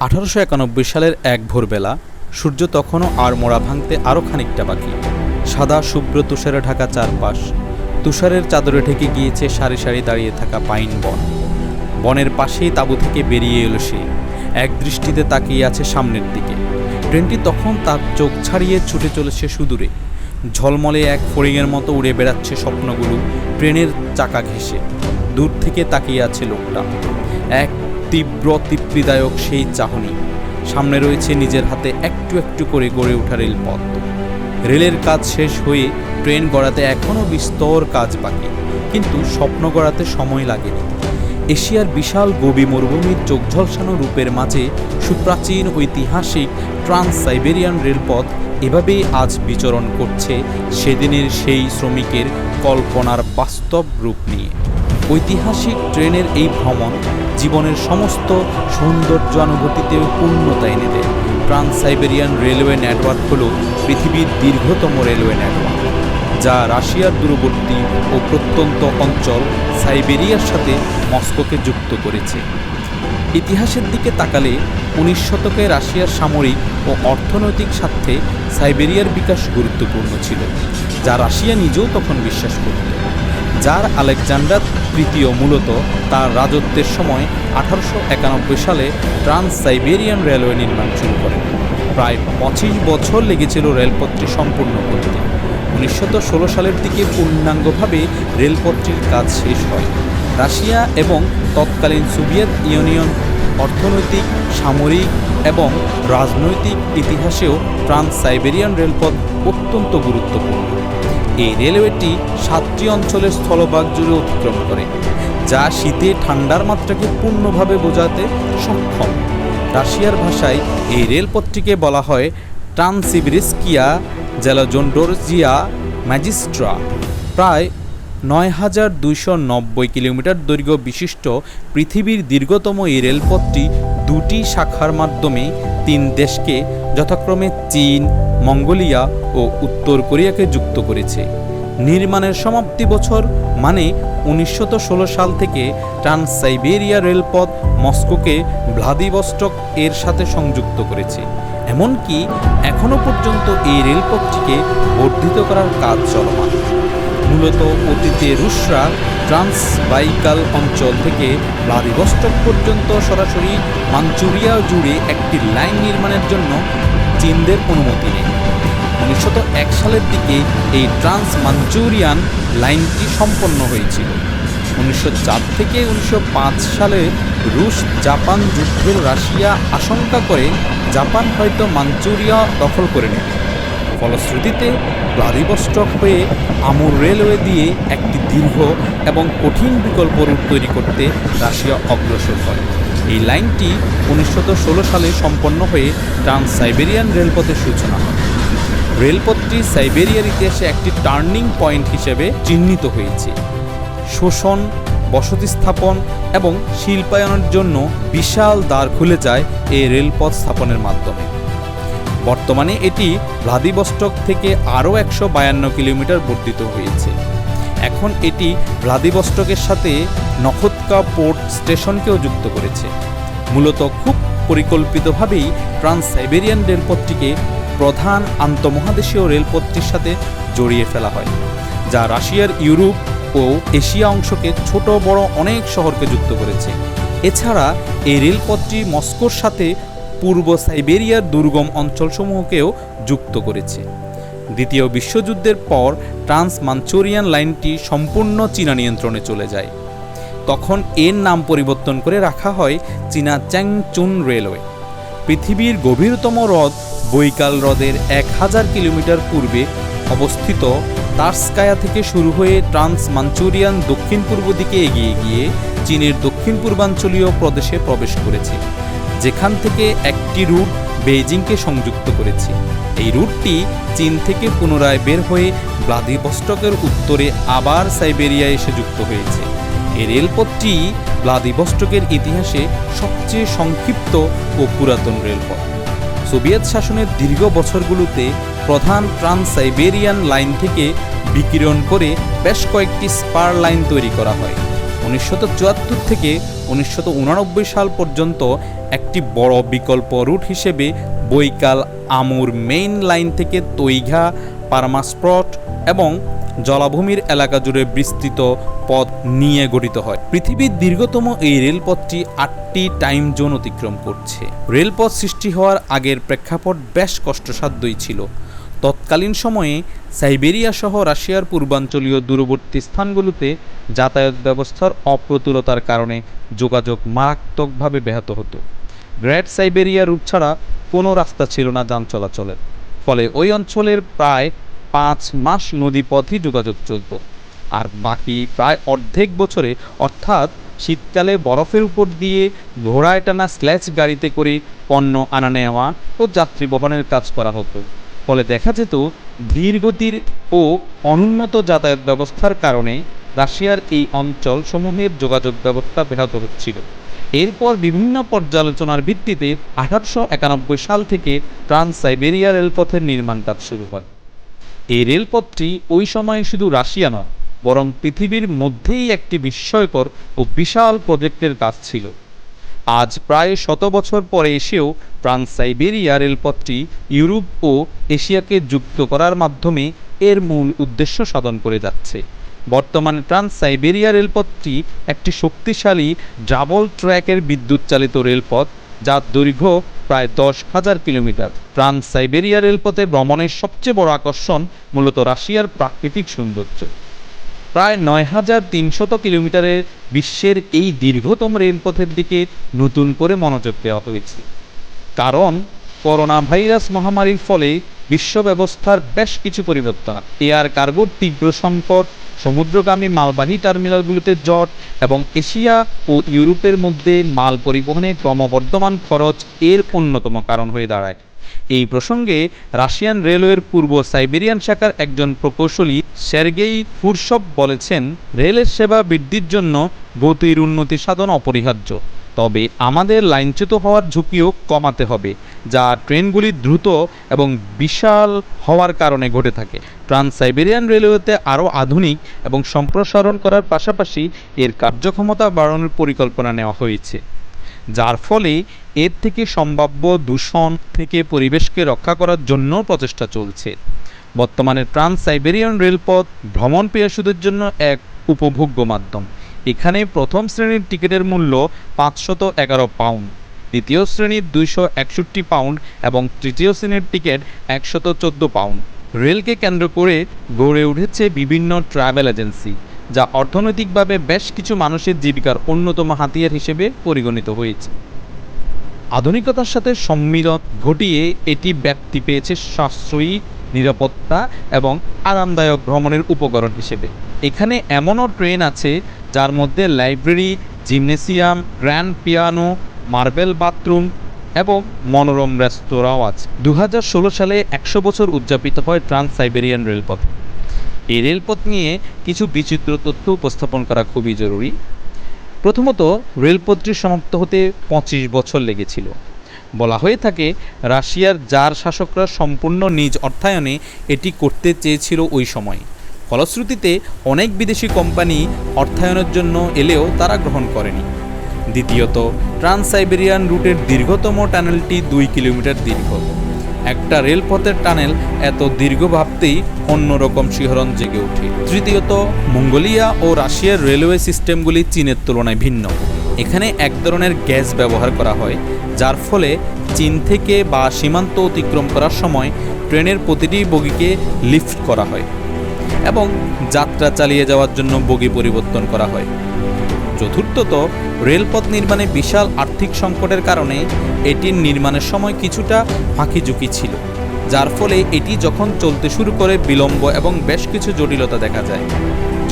আঠারোশো একানব্বই সালের এক ভোরবেলা, সূর্য তখনও আর মোড়া ভাঙতে আরও খানিকটা বাকি। সাদা শুভ্র তুষারে ঢাকা চারপাশ, তুষারের চাদরে ঢেকে গিয়েছে সারি সারি দাঁড়িয়ে থাকা পাইন বন। বনের পাশেই তাঁবু থেকে বেরিয়ে এলো সে। এক দৃষ্টিতে তাকিয়ে আছে সামনের দিকে। ট্রেনটি তখন তার চোখ ছাড়িয়ে ছুটে চলেছে সুদূরে। ঝলমলে এক ফড়িংয়ের মতো উড়ে বেড়াচ্ছে স্বপ্নগুলো, ট্রেনের চাকা ঘেঁষে। দূর থেকে তাকিয়ে আছে লোকটা। এক তীব্র তৃপ্তিদায়ক সেই চাহনি। সামনে রয়েছে নিজের হাতে একটু একটু করে গড়ে ওঠা রেলপথ। রেলের কাজ শেষ হয়ে ট্রেন গড়াতে এখনও বিস্তর কাজ বাকি, কিন্তু স্বপ্ন গড়াতে সময় লাগেনি। এশিয়ার বিশাল গবি মরুভূমির চোখ ঝলসানো রূপের মাঝে সুপ্রাচীন ঐতিহাসিক ট্রান্স সাইবেরিয়ান রেলপথ এভাবেই আজ বিচরণ করছে সেদিনের সেই শ্রমিকের কল্পনার বাস্তব রূপ নিয়ে। ঐতিহাসিক ট্রেনের এই ভ্রমণ জীবনের সমস্ত সৌন্দর্যানুভূতিতে পূর্ণতা এনে দেয়। ট্রান্স সাইবেরিয়ান রেলওয়ে নেটওয়ার্ক হল পৃথিবীর দীর্ঘতম রেলওয়ে নেটওয়ার্ক, যা রাশিয়ার দূরবর্তী ও প্রত্যন্ত অঞ্চল সাইবেরিয়ার সাথে মস্কোকে যুক্ত করেছে। ইতিহাসের দিকে তাকালে উনিশ শতকে রাশিয়ার সামরিক ও অর্থনৈতিক স্বার্থে সাইবেরিয়ার বিকাশ গুরুত্বপূর্ণ ছিল, যা রাশিয়া নিজেও তখন বিশ্বাস করত। যার আলেকজান্ডার তৃতীয় মূলত তার রাজত্বের সময় আঠারোশো একানব্বই সালে ট্রান্স সাইবেরিয়ান রেলওয়ে নির্মাণ শুরু করেন প্রায় পঁচিশ বছর লেগেছিল রেলপথটি সম্পূর্ণ করতে। উনিশশো ষোলো সালের দিকে পূর্ণাঙ্গভাবে রেলপথটির কাজ শেষ হয়। রাশিয়া এবং তৎকালীন সোভিয়েত ইউনিয়ন অর্থনৈতিক, সামরিক এবং রাজনৈতিক ইতিহাসেও ট্রান্স সাইবেরিয়ান রেলপথ অত্যন্ত গুরুত্বপূর্ণ। এই রেলওয়েটি সাতটি অঞ্চলের স্থলভাগ জুড়ে অতিক্রম করে, যা শীতে ঠান্ডার মাত্রাকে পূর্ণভাবে বোঝাতে সক্ষম। রাশিয়ার ভাষায় এই রেলপথটিকে বলা হয় ট্রান্সিবরিস্কিয়া জেলাজন্ডোরজিয়া ম্যাজিস্ট্রা। প্রায় নয় হাজার দুইশো নব্বই কিলোমিটার দৈর্ঘ্য বিশিষ্ট পৃথিবীর দীর্ঘতম এই রেলপথটি দুটি শাখার মাধ্যমে তিন দেশকে যথাক্রমে চীন, মঙ্গোলিয়া ও উত্তর কোরিয়াকে যুক্ত করেছে। নির্মাণের সমাপ্তি বছর মানে উনিশশো ষোলো সাল থেকে ট্রান্স সাইবেরিয়া রেলপথ মস্কোকে ভ্লাদিবস্টক এর সাথে সংযুক্ত করেছে। এমনকি এখনও পর্যন্ত এই রেলপথটিকে বর্ধিত করার কাজ চলমান। মূলত অতীতে রুশরা ট্রান্সবাইকাল অঞ্চল থেকে ভ্লাদিবস্টক পর্যন্ত সরাসরি মাঞ্চুরিয়া জুড়ে একটি লাইন নির্মাণের জন্য চীনদের অনুমতি নেই। উনিশশো এক সালের দিকে এই ট্রান্স মাঞ্চুরিয়ান লাইনটি সম্পন্ন হয়েছিল। উনিশশো চার থেকে উনিশশো পাঁচ সালে রুশ জাপান যুদ্ধের রাশিয়া আশঙ্কা করে জাপান হয়তো মাঞ্চুরিয়া দখল করে নেবে ফলশ্রুতিতে ভ্লাদিবস্টক হয়ে আমুর রেলওয়ে দিয়ে একটি দীর্ঘ এবং কঠিন বিকল্প রুট তৈরি করতে রাশিয়া অগ্রসর হয়। এই লাইনটি উনিশশো সালে সম্পন্ন হয়ে ট্রান্স সাইবেরিয়ান রেলপথের সূচনা হয়। রেলপথটি সাইবেরিয়ার ইতিহাসে একটি টার্নিং পয়েন্ট হিসেবে চিহ্নিত হয়েছে। শোষণ, বসতি স্থাপন এবং শিল্পায়নের জন্য বিশাল দ্বার খুলে যায় এই রেলপথ স্থাপনের মাধ্যমে। বর্তমানে এটি ভ্লাদিবস্টক থেকে আরও একশো বায়ান্ন কিলোমিটার বর্ধিত হয়েছে। এখন এটি ভ্লাদিবস্টকের সাথে নখৎকা পোর্ট স্টেশনকেও যুক্ত করেছে। মূলত খুব পরিকল্পিতভাবেই ট্রান্স সাইবেরিয়ান রেলপথটিকে প্রধান আন্তমহাদেশীয় রেলপথটির সাথে জড়িয়ে ফেলা হয়, যা রাশিয়ার ইউরোপ ও এশিয়া অংশকে ছোট, বড় অনেক শহরকে যুক্ত করেছে। এছাড়া এই রেলপথটি মস্কোর সাথে পূর্ব সাইবেরিয়ার দুর্গম অঞ্চলসমূহকেও যুক্ত করেছে। দ্বিতীয় বিশ্বযুদ্ধের পর ট্রান্স মাঞ্চুরিয়ান লাইনটি সম্পূর্ণ চীনা নিয়ন্ত্রণে চলে যায়। তখন এর নাম পরিবর্তন করে রাখা হয় চীনা চ্যাংচুন রেলওয়ে। পৃথিবীর গভীরতম হ্রদ বৈকাল হ্রদের এক হাজার কিলোমিটার পূর্বে অবস্থিত তার্সকায়া থেকে শুরু হয়ে ট্রান্স মাঞ্চুরিয়ান দক্ষিণ পূর্ব দিকে এগিয়ে গিয়ে চীনের দক্ষিণ পূর্বাঞ্চলীয় প্রদেশে প্রবেশ করেছে। যেখান থেকে একটি রুট বেইজিংকে সংযুক্ত করেছে। এই রুটটি চীন থেকে পুনরায় বের হয়ে ভ্লাদিবস্টকের উত্তরে আবার সাইবেরিয়া এসে যুক্ত হয়েছে। এই রেলপথটি ভ্লাদিবস্টকের ইতিহাসে সবচেয়ে সংক্ষিপ্ত ও পুরাতন রেলপথ। সোভিয়েত শাসনের দীর্ঘ বছরগুলোতে প্রধান ট্রান্স সাইবেরিয়ান লাইন থেকে বিকিরণ করে বেশ কয়েকটি স্পার লাইন তৈরি করা হয়। উনিশশো চুয়াত্তর থেকে উনিশশো সাল পর্যন্ত একটি বড় বিকল্প রুট হিসেবে বৈকাল আমুর মেইন লাইন থেকে তৈঘা পারমাস্প্রট এবং জলাভূমির এলাকা জুড়ে বিস্তৃত পথ নিয়ে গঠিত হয়। পৃথিবীর দীর্ঘতম এই রেলপথটি আটটি টাইম জোন অতিক্রম করছে। রেলপথ সৃষ্টি হওয়ার আগের প্রেক্ষাপট বেশ কষ্টসাধ্যই ছিল। তৎকালীন সময়ে সাইবেরিয়া সহ রাশিয়ার পূর্বাঞ্চলীয় দূরবর্তী স্থানগুলোতে যাতায়াত ব্যবস্থার অপ্রতুলতার কারণে যোগাযোগ মারাত্মকভাবে ব্যাহত হতো। গ্রেট সাইবেরিয়া রুট ছাড়া কোনো রাস্তা ছিল না যান চলাচলের। ফলে ওই অঞ্চলের প্রায় পাঁচ মাস নদীপথই যোগাযোগ চলত। আর বাকি প্রায় অর্ধেক বছরে অর্থাৎ শীতকালে বরফের উপর দিয়ে ঘোড়ায় টানা স্ল্যাচ গাড়িতে করে পণ্য আনা নেওয়া ও যাত্রী বহনের কাজ করা হতো। ফলে দেখা যেত ধীরগতির ও অনুন্নত যাতায়াত ব্যবস্থার কারণে রাশিয়ার এই অঞ্চল সমূহের যোগাযোগ ব্যবস্থা ব্যাহত হচ্ছিল। এরপর বিভিন্ন পর্যালোচনার ভিত্তিতে আঠারোশো একানব্বই সাল থেকে ট্রান্স সাইবেরিয়া রেলপথের নির্মাণ কাজ শুরু হয়। এই রেলপথটি ওই সময়ে শুধু রাশিয়া নয়, বরং পৃথিবীর মধ্যেই একটি বিস্ময়কর ও বিশাল প্রজেক্টের কাজ ছিল। আজ প্রায় শত বছর পরে এসেও ট্রান্স সাইবেরিয়া রেলপথটি ইউরোপ ও এশিয়াকে যুক্ত করার মাধ্যমে এর মূল উদ্দেশ্য সাধন করে যাচ্ছে। বর্তমানে ট্রান্স সাইবেরিয়া রেলপথটি একটি শক্তিশালী ডাবল ট্র্যাকের বিদ্যুৎ চালিত রেলপথ, যার দৈর্ঘ্য প্রায় দশ হাজার কিলোমিটার। ট্রান্স সাইবেরিয়া রেলপথে ভ্রমণের সবচেয়ে বড় আকর্ষণ মূলত রাশিয়ার প্রাকৃতিক সৌন্দর্য। প্রায় নয় হাজার তিনশত কিলোমিটারের বিশ্বের এই দীর্ঘতম রেলপথের দিকে নতুন করে মনোযোগ দেওয়া হয়েছে। কারণ করোনা ভাইরাস মহামারীর ফলে বিশ্ব ব্যবস্থার বেশ কিছু পরিবর্তন, এয়ার কার্গোর তীব্র সংকট, সমুদ্রগামী মালবাহী টার্মিনালগুলোতে জট এবং এশিয়া ও ইউরোপের মধ্যে মাল পরিবহনে ক্রমবর্ধমান খরচ এর অন্যতম কারণ হয়ে দাঁড়ায়। এই প্রসঙ্গে রাশিয়ান রেলওয়ের পূর্ব সাইবেরিয়ান শাখার একজন প্রকৌশলী সের্গেই ফুরসব বলেছেন, রেলের সেবা বৃদ্ধির জন্য গতির উন্নতি সাধন অপরিহার্য। তবে আমাদের লাইনচ্যুত হওয়ার ঝুঁকিও কমাতে হবে, যা ট্রেনগুলি দ্রুত এবং বিশাল হওয়ার কারণে ঘটে থাকে। ট্রান্স সাইবেরিয়ান রেলওয়েতে আরও আধুনিক এবং সম্প্রসারণ করার পাশাপাশি এর কার্যক্ষমতা বাড়ানোর পরিকল্পনা নেওয়া হয়েছে। যার ফলে এর থেকে সম্ভাব্য দূষণ থেকে পরিবেশকে রক্ষা করার জন্য প্রচেষ্টা চলছে। বর্তমানে ট্রান্স সাইবেরিয়ান রেলপথ ভ্রমণ পেয়াসুদের জন্য এক উপভোগ্য মাধ্যম। এখানে প্রথম শ্রেণির টিকিটের মূল্য পাঁচশত এগারো পাউন্ড, দ্বিতীয় শ্রেণির দুইশো একষট্টি পাউন্ড এবং তৃতীয় শ্রেণির টিকিট একশত চোদ্দ পাউন্ড। রেলকে কেন্দ্র করে গড়ে উঠেছে বিভিন্ন ট্রাভেল এজেন্সি। যা অর্থনৈতিকভাবে বেশ কিছু মানুষের জীবিকার অন্যতম হাতিয়ার হিসেবে পরিগণিত হয়েছে। আধুনিকতার সাথে সম্মিলন ঘটিয়ে এটি ব্যাপ্তি পেয়েছে সাশ্রয়ী নিরাপত্তা এবং আরামদায়ক ভ্রমণের উপকরণ হিসেবে। এখানে এমনও ট্রেন আছে যার মধ্যে library, gymnasium, grand piano, marble bathroom এবং মনোরম রেস্তোরাঁও আছে। দু হাজার ষোলো সালে একশো বছর উদযাপিত হয় ট্রান্স সাইবেরিয়ান রেলপথ। এই রেলপথ নিয়ে কিছু বিচিত্র তথ্য উপস্থাপন করা খুবই জরুরি। প্রথমত, রেলপথটি সমাপ্ত হতে পঁচিশ বছর লেগেছিল। বলা হয়ে থাকে, রাশিয়ার জার শাসকরা সম্পূর্ণ নিজ অর্থায়নে এটি করতে চেয়েছিল ওই সময়। ফলশ্রুতিতে, অনেক বিদেশি কোম্পানি অর্থায়নের জন্য এলেও তারা গ্রহণ করেনি। দ্বিতীয়ত ট্রান্স সাইবেরিয়ান রুটের দীর্ঘতম টানেলটি দুই কিলোমিটার দীর্ঘ। একটা রেলপথের টানেল এত দীর্ঘ ভাবতেই অন্যরকম শিহরণ জেগে ওঠে। তৃতীয়ত, মঙ্গোলিয়া ও রাশিয়ার রেলওয়ে সিস্টেমগুলি চীনের তুলনায় ভিন্ন। এখানে এক ধরনের গ্যাস ব্যবহার করা হয়, যার ফলে চীন থেকে বা সীমান্ত অতিক্রম করার সময় ট্রেনের প্রতিটি বগিকে লিফট করা হয় এবং যাত্রা চালিয়ে যাওয়ার জন্য বগি পরিবর্তন করা হয়। চতুর্থত রেলপথ নির্মাণে বিশাল আর্থিক সংকটের কারণে এটির নির্মাণের সময় কিছুটা ফাঁকি ঝুঁকি ছিল, যার ফলে এটি যখন চলতে শুরু করে বিলম্ব এবং বেশ কিছু জটিলতা দেখা যায়।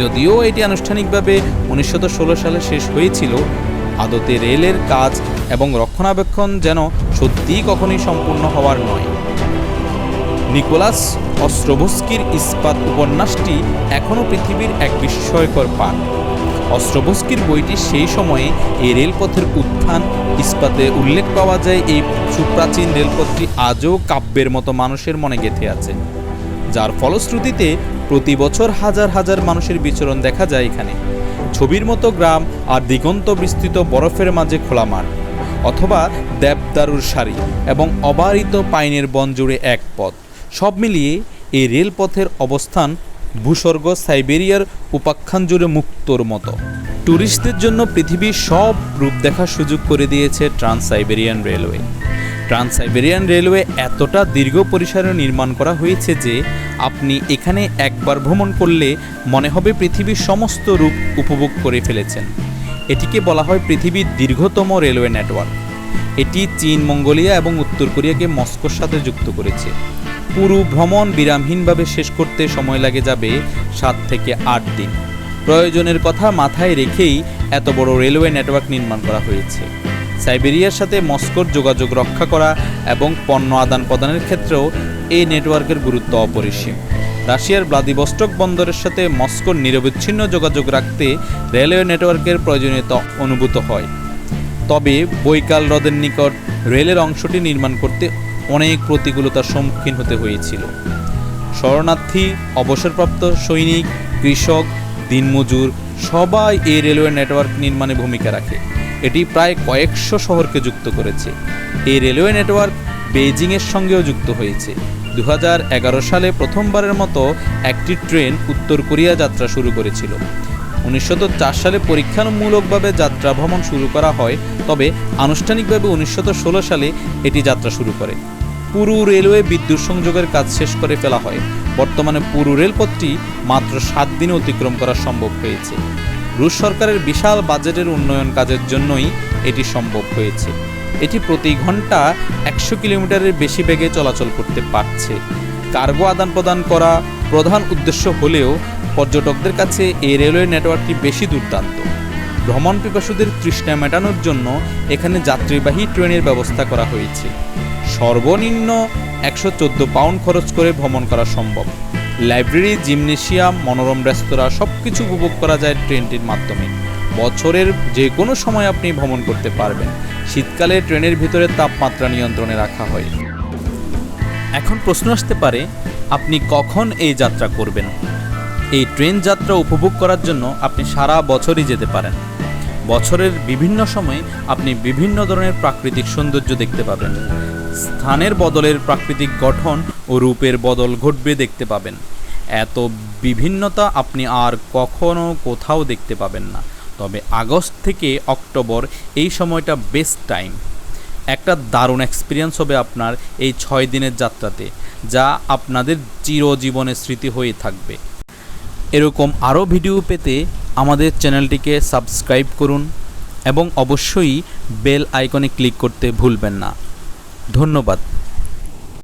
যদিও এটি আনুষ্ঠানিকভাবে উনিশশো ষোলো সালে শেষ হয়েছিল, আদতে রেলের কাজ এবং রক্ষণাবেক্ষণ যেন সত্যিই কখনোই সম্পূর্ণ হওয়ার নয়। নিকোলাস অস্ট্রোভস্কির ইস্পাত উপন্যাসটি এখনও পৃথিবীর এক বিস্ময়কর পাঠ। অস্ট্রোভস্কির বইটি সেই সময়ে এই রেলপথের উত্থান ইস্পাতে উল্লেখ পাওয়া যায়, এই সুপ্রাচীন রেলপথটি আজও কাব্যের মতো মানুষের মনে গেঁথে আছে। যার ফলশ্রুতিতে প্রতি বছর হাজার হাজার মানুষের বিচরণ দেখা যায় এখানে। ছবির মতো গ্রাম আর দিগন্ত বিস্তৃত বরফের মাঝে খোলা মাঠ, অথবা দেবদারুর সারি এবং অবারিত পাইনের বন জুড়ে এক পথ। সব মিলিয়ে এই রেলপথের অবস্থান ভূস্বর্গ সাইবেরিয়ার উপাখ্যান জুড়ে মুক্তোর মতো। ট্যুরিস্টদের জন্য পৃথিবীর সব রূপ দেখার সুযোগ করে দিয়েছে trans Siberian railway. Trans Siberian railway এতটা দীর্ঘ পরিসরে নির্মাণ করা হয়েছে যে, আপনি এখানে একবার ভ্রমণ করলে মনে হবে পৃথিবীর সমস্ত রূপ উপভোগ করে ফেলেছেন। এটিকে বলা হয় পৃথিবীর দীর্ঘতম রেলওয়ে নেটওয়ার্ক। এটি চীন, মঙ্গোলিয়া এবং উত্তর কোরিয়াকে মস্কোর সাথে যুক্ত করেছে। পুরো ভ্রমণ বিরামহীনভাবে শেষ করতে সময় লাগে যাবে সাত থেকে আট দিন। প্রয়োজনের কথা মাথায় রেখেই এত বড় রেলওয়ে নেটওয়ার্ক নির্মাণ করা হয়েছে। সাইবেরিয়ার সাথে মস্কোর যোগাযোগ রক্ষা করা এবং পণ্য আদান প্রদানের ক্ষেত্রেও এই নেটওয়ার্কের গুরুত্ব অপরিসীম। রাশিয়ার ব্লাদিবস্টক বন্দরের সাথে মস্কোর নিরবিচ্ছিন্ন যোগাযোগ রাখতে রেলওয়ে নেটওয়ার্কের প্রয়োজনীয়তা অনুভূত হয়। তবে বৈকাল হ্রদের নিকট রেলের অংশটি নির্মাণ করতে অনেক প্রতিকূলতার সম্মুখীন হতে হয়েছিল। শরণার্থী, অবসরপ্রাপ্ত সৈনিক, কৃষক, দিনমজুর সবাই এই রেলওয়ে নেটওয়ার্ক নির্মাণে ভূমিকা রাখে। এটি প্রায় কয়েকশো শহরকে যুক্ত করেছে। এই রেলওয়ে নেটওয়ার্ক বেইজিংয়ের সঙ্গেও যুক্ত হয়েছে। দু হাজার এগারো সালে প্রথমবারের মতো একটি ট্রেন উত্তর কোরিয়া যাত্রা শুরু করেছিল। উনিশশো সালে পরীক্ষামূলকভাবে যাত্রা ভ্রমণ শুরু করা হয়, তবে আনুষ্ঠানিকভাবে উনিশশো ষোলো সালে এটি যাত্রা শুরু করে। পুরু রেলওয়ে বিদ্যুৎ সংযোগের কাজ শেষ করে ফেলা হয়। বর্তমানে পুরু রেলপথটি মাত্র সাত দিনে অতিক্রম করা সম্ভব হয়েছে। রুশ সরকারের বিশাল বাজেটের উন্নয়ন কাজের জন্যই এটি সম্ভব হয়েছে। এটি প্রতি ঘণ্টা একশো কিলোমিটারের বেশি বেগে চলাচল করতে পারছে। কার্গো আদান প্রদান করা প্রধান উদ্দেশ্য হলেও পর্যটকদের কাছে এই রেলওয়ে নেটওয়ার্কটি বেশি দুর্দান্ত। ভ্রমণ পিপাসুদের তৃষ্ণা মেটানোর জন্য এখানে যাত্রীবাহী ট্রেনের ব্যবস্থা করা হয়েছে। সর্বনিম্ন একশো চোদ্দ পাউন্ড খরচ করে ভ্রমণ করা সম্ভব। লাইব্রেরি, জিমনেশিয়াম, মনোরম রেস্তোরাঁ সব কিছু উপভোগ করা যায় ট্রেনটির মাধ্যমে। বছরের যে কোনো সময় আপনি ভ্রমণ করতে পারবেন। শীতকালে ট্রেনের ভিতরে তাপমাত্রা নিয়ন্ত্রণে রাখা হয়। এখন প্রশ্ন আসতে পারে, আপনি কখন এই যাত্রা করবেন? এই ট্রেন যাত্রা উপভোগ করার জন্য আপনি সারা বছরই যেতে পারেন। বছরের বিভিন্ন সময়ে আপনি বিভিন্ন ধরনের প্রাকৃতিক সৌন্দর্য দেখতে পাবেন। স্থানের বদলের প্রাকৃতিক গঠন ও রূপের বদল ঘটবে দেখতে পাবেন। এত বিভিন্নতা আপনি আর কখনো কোথাও দেখতে পাবেন না। তবে আগস্ট থেকে অক্টোবর এই সময়টা বেস্ট টাইম। একটা দারুণ এক্সপিরিয়েন্স হবে আপনার এই ছয় দিনের যাত্রাতে, যা আপনাদের চিরজীবনের স্মৃতি হয়ে থাকবে। এরকম আরও ভিডিও পেতে আমাদের চ্যানেলটিকে সাবস্ক্রাইব করুন এবং অবশ্যই বেল আইকনে ক্লিক করতে ভুলবেন না। ধন্যবাদ।